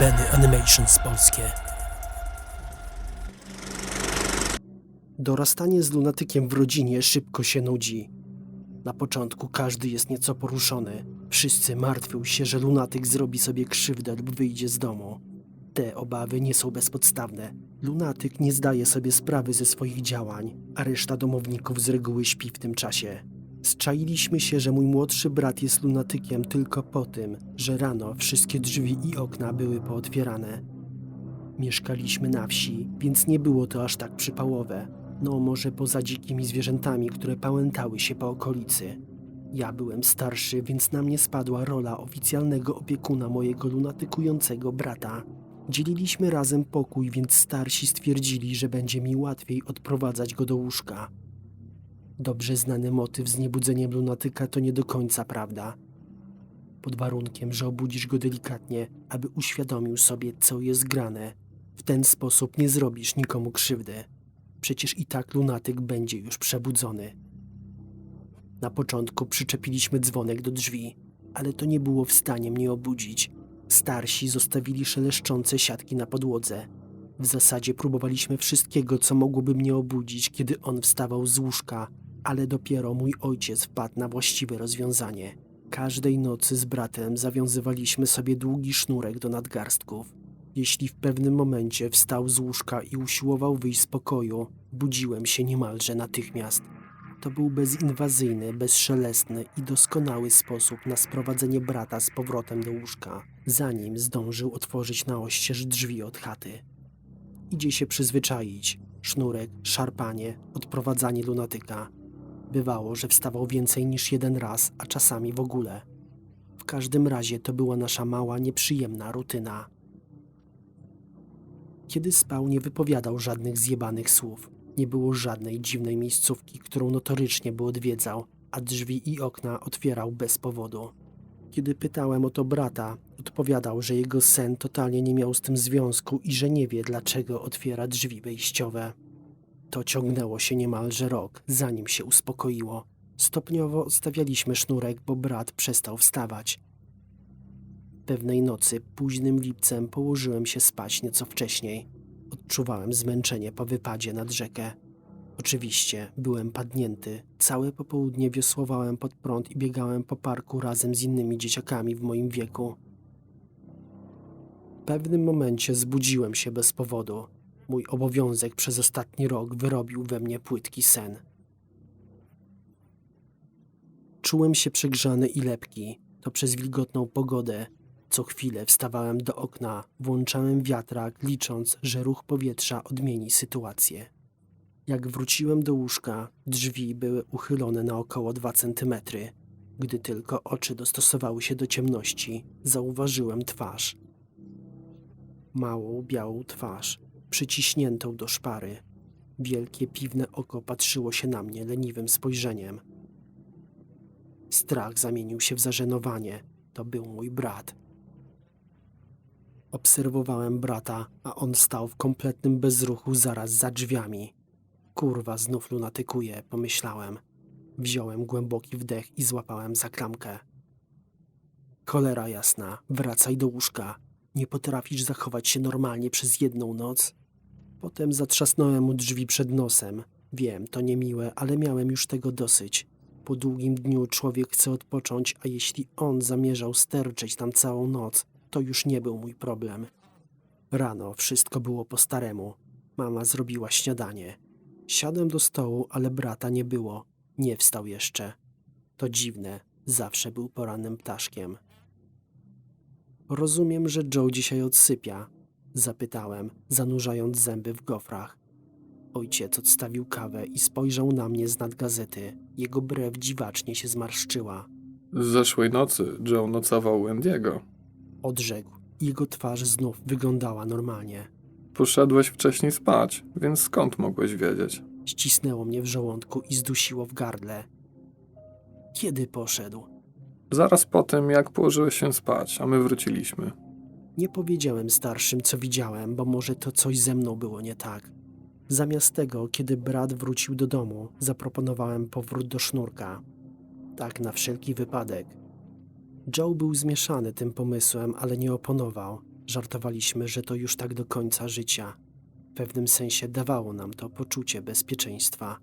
Benny Animations Polskie. Dorastanie z lunatykiem w rodzinie szybko się nudzi. Na początku każdy jest nieco poruszony. Wszyscy martwią się, że lunatyk zrobi sobie krzywdę lub wyjdzie z domu. Te obawy nie są bezpodstawne. Lunatyk nie zdaje sobie sprawy ze swoich działań, a reszta domowników z reguły śpi w tym czasie. Zczailiśmy się, że mój młodszy brat jest lunatykiem tylko po tym, że rano wszystkie drzwi i okna były pootwierane. Mieszkaliśmy na wsi, więc nie było to aż tak przypałowe. No może poza dzikimi zwierzętami, które pałętały się po okolicy. Ja byłem starszy, więc na mnie spadła rola oficjalnego opiekuna mojego lunatykującego brata. Dzieliliśmy razem pokój, więc starsi stwierdzili, że będzie mi łatwiej odprowadzać go do łóżka. Dobrze znany motyw z niebudzeniem lunatyka to nie do końca prawda. Pod warunkiem, że obudzisz go delikatnie, aby uświadomił sobie, co jest grane. W ten sposób nie zrobisz nikomu krzywdy. Przecież i tak lunatyk będzie już przebudzony. Na początku przyczepiliśmy dzwonek do drzwi, ale to nie było w stanie mnie obudzić. Starsi zostawili szeleszczące siatki na podłodze. W zasadzie próbowaliśmy wszystkiego, co mogłoby mnie obudzić, kiedy on wstawał z łóżka, ale dopiero mój ojciec wpadł na właściwe rozwiązanie. Każdej nocy z bratem zawiązywaliśmy sobie długi sznurek do nadgarstków. Jeśli w pewnym momencie wstał z łóżka i usiłował wyjść z pokoju, budziłem się niemalże natychmiast. To był bezinwazyjny, bezszelestny i doskonały sposób na sprowadzenie brata z powrotem do łóżka, zanim zdążył otworzyć na oścież drzwi od chaty. Idzie się przyzwyczaić. Sznurek, szarpanie, odprowadzanie lunatyka. Bywało, że wstawał więcej niż jeden raz, a czasami w ogóle. W każdym razie to była nasza mała, nieprzyjemna rutyna. Kiedy spał, nie wypowiadał żadnych zjebanych słów. Nie było żadnej dziwnej miejscówki, którą notorycznie by odwiedzał, a drzwi i okna otwierał bez powodu. Kiedy pytałem o to brata, odpowiadał, że jego sen totalnie nie miał z tym związku i że nie wie, dlaczego otwiera drzwi wejściowe. To ciągnęło się niemalże rok, zanim się uspokoiło. Stopniowo odstawialiśmy sznurek, bo brat przestał wstawać. Pewnej nocy, późnym lipcem, położyłem się spać nieco wcześniej. Odczuwałem zmęczenie po wypadzie nad rzekę. Oczywiście byłem padnięty. Całe popołudnie wiosłowałem pod prąd i biegałem po parku razem z innymi dzieciakami w moim wieku. W pewnym momencie zbudziłem się bez powodu. Mój obowiązek przez ostatni rok wyrobił we mnie płytki sen. Czułem się przegrzany i lepki. To przez wilgotną pogodę. Co chwilę wstawałem do okna, włączałem wiatrak, licząc, że ruch powietrza odmieni sytuację. Jak wróciłem do łóżka, drzwi były uchylone na około dwa centymetry. Gdy tylko oczy dostosowały się do ciemności, zauważyłem twarz. Małą, białą twarz, przyciśniętą do szpary. Wielkie piwne oko patrzyło się na mnie leniwym spojrzeniem. Strach zamienił się w zażenowanie. To był mój brat. Obserwowałem brata, a on stał w kompletnym bezruchu zaraz za drzwiami. Kurwa, znów lunatykuje, pomyślałem. Wziąłem głęboki wdech i złapałem za klamkę. Cholera jasna, wracaj do łóżka. Nie potrafisz zachować się normalnie przez jedną noc? Potem zatrzasnąłem mu drzwi przed nosem. Wiem, to niemiłe, ale miałem już tego dosyć. Po długim dniu człowiek chce odpocząć, a jeśli on zamierzał sterczeć tam całą noc, to już nie był mój problem. Rano wszystko było po staremu. Mama zrobiła śniadanie. Siadłem do stołu, ale brata nie było. Nie wstał jeszcze. To dziwne, zawsze był porannym ptaszkiem. Rozumiem, że Joe dzisiaj odsypia, zapytałem, zanurzając zęby w gofrach. Ojciec odstawił kawę i spojrzał na mnie z nad gazety. Jego brew dziwacznie się zmarszczyła. Z zeszłej nocy Joe nocował u Andiego. Odrzekł. Jego twarz znów wyglądała normalnie. Poszedłeś wcześniej spać, więc skąd mogłeś wiedzieć? Ścisnęło mnie w żołądku i zdusiło w gardle. Kiedy poszedł? Zaraz po tym, jak położyłeś się spać, a my wróciliśmy. Nie powiedziałem starszym, co widziałem, bo może to coś ze mną było nie tak. Zamiast tego, kiedy brat wrócił do domu, zaproponowałem powrót do sznurka. Tak na wszelki wypadek. Joe był zmieszany tym pomysłem, ale nie oponował. Żartowaliśmy, że to już tak do końca życia. W pewnym sensie dawało nam to poczucie bezpieczeństwa.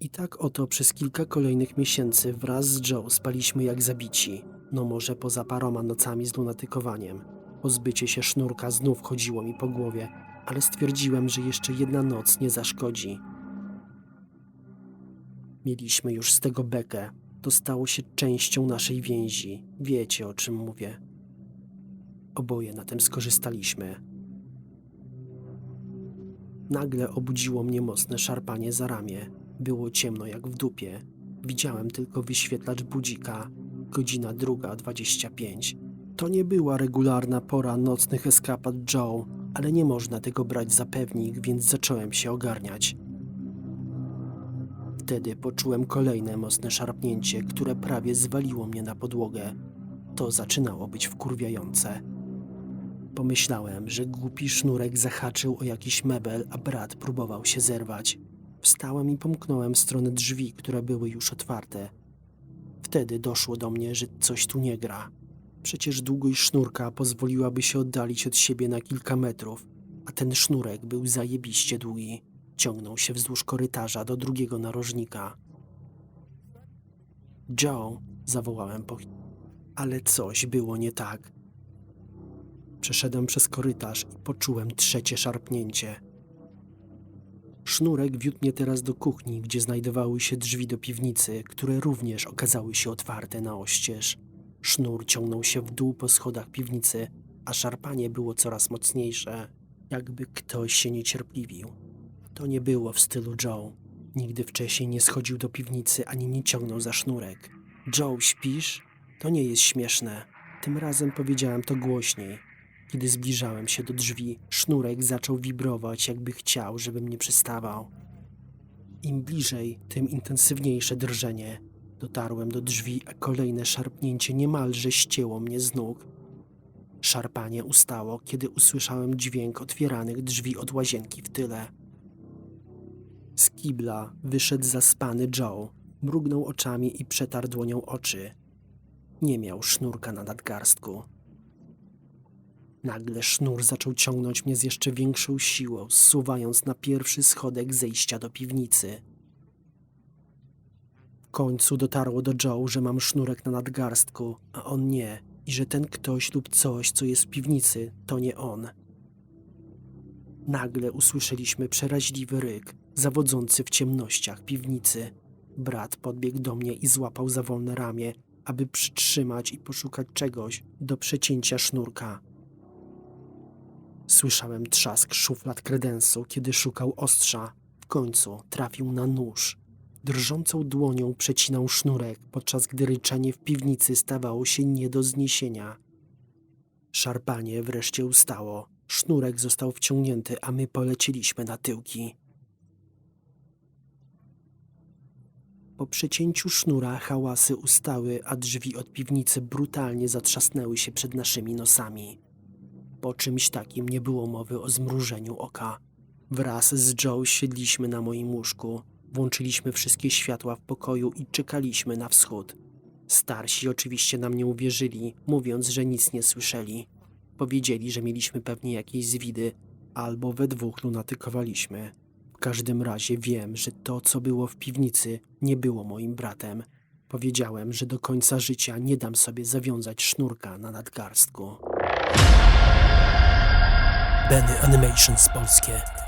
I tak oto przez kilka kolejnych miesięcy wraz z Joe spaliśmy jak zabici. No może poza paroma nocami z lunatykowaniem. Pozbycie się sznurka znów chodziło mi po głowie, ale stwierdziłem, że jeszcze jedna noc nie zaszkodzi. Mieliśmy już z tego bekę. To stało się częścią naszej więzi. Wiecie o czym mówię. Oboje na tym skorzystaliśmy. Nagle obudziło mnie mocne szarpanie za ramię. Było ciemno jak w dupie. Widziałem tylko wyświetlacz budzika. Godzina druga dwadzieścia pięć. To nie była regularna pora nocnych eskapad Joe, ale nie można tego brać za pewnik, więc zacząłem się ogarniać. Wtedy poczułem kolejne mocne szarpnięcie, które prawie zwaliło mnie na podłogę. To zaczynało być wkurwiające. Pomyślałem, że głupi sznurek zahaczył o jakiś mebel, a brat próbował się zerwać. Wstałem i pomknąłem w stronę drzwi, które były już otwarte. Wtedy doszło do mnie, że coś tu nie gra. Przecież długość sznurka pozwoliłaby się oddalić od siebie na kilka metrów, a ten sznurek był zajebiście długi. Ciągnął się wzdłuż korytarza do drugiego narożnika. Joe, zawołałem po... Ale coś było nie tak. Przeszedłem przez korytarz i poczułem trzecie szarpnięcie. Sznurek wiódł mnie teraz do kuchni, gdzie znajdowały się drzwi do piwnicy, które również okazały się otwarte na oścież. Sznur ciągnął się w dół po schodach piwnicy, a szarpanie było coraz mocniejsze, jakby ktoś się niecierpliwił. To nie było w stylu Joe. Nigdy wcześniej nie schodził do piwnicy ani nie ciągnął za sznurek. Joe, śpisz? To nie jest śmieszne. Tym razem powiedziałem to głośniej. Kiedy zbliżałem się do drzwi, sznurek zaczął wibrować, jakby chciał, żebym nie przystawał. Im bliżej, tym intensywniejsze drżenie. Dotarłem do drzwi, a kolejne szarpnięcie niemalże ścięło mnie z nóg. Szarpanie ustało, kiedy usłyszałem dźwięk otwieranych drzwi od łazienki w tyle. Z kibla wyszedł zaspany Joe. Mrugnął oczami i przetarł dłonią oczy. Nie miał sznurka na nadgarstku. Nagle sznur zaczął ciągnąć mnie z jeszcze większą siłą, zsuwając na pierwszy schodek zejścia do piwnicy. Końcu dotarło do Joe, że mam sznurek na nadgarstku, a on nie, i że ten ktoś lub coś, co jest w piwnicy, to nie on. Nagle usłyszeliśmy przeraźliwy ryk, zawodzący w ciemnościach piwnicy. Brat podbiegł do mnie i złapał za wolne ramię, aby przytrzymać i poszukać czegoś do przecięcia sznurka. Słyszałem trzask szuflad kredensu, kiedy szukał ostrza. W końcu trafił na nóż. Drżącą dłonią przecinał sznurek, podczas gdy ryczenie w piwnicy stawało się nie do zniesienia. Szarpanie wreszcie ustało. Sznurek został wciągnięty, a my polecieliśmy na tyłki. Po przecięciu sznura hałasy ustały, a drzwi od piwnicy brutalnie zatrzasnęły się przed naszymi nosami. Po czymś takim nie było mowy o zmrużeniu oka. Wraz z Joe siedliśmy na moim łóżku, włączyliśmy wszystkie światła w pokoju i czekaliśmy na wschód. Starsi oczywiście nam nie uwierzyli, mówiąc, że nic nie słyszeli. Powiedzieli, że mieliśmy pewnie jakieś zwidy, albo we dwóch lunatykowaliśmy. W każdym razie wiem, że to, co było w piwnicy, nie było moim bratem. Powiedziałem, że do końca życia nie dam sobie zawiązać sznurka na nadgarstku. Benny Animations Polskie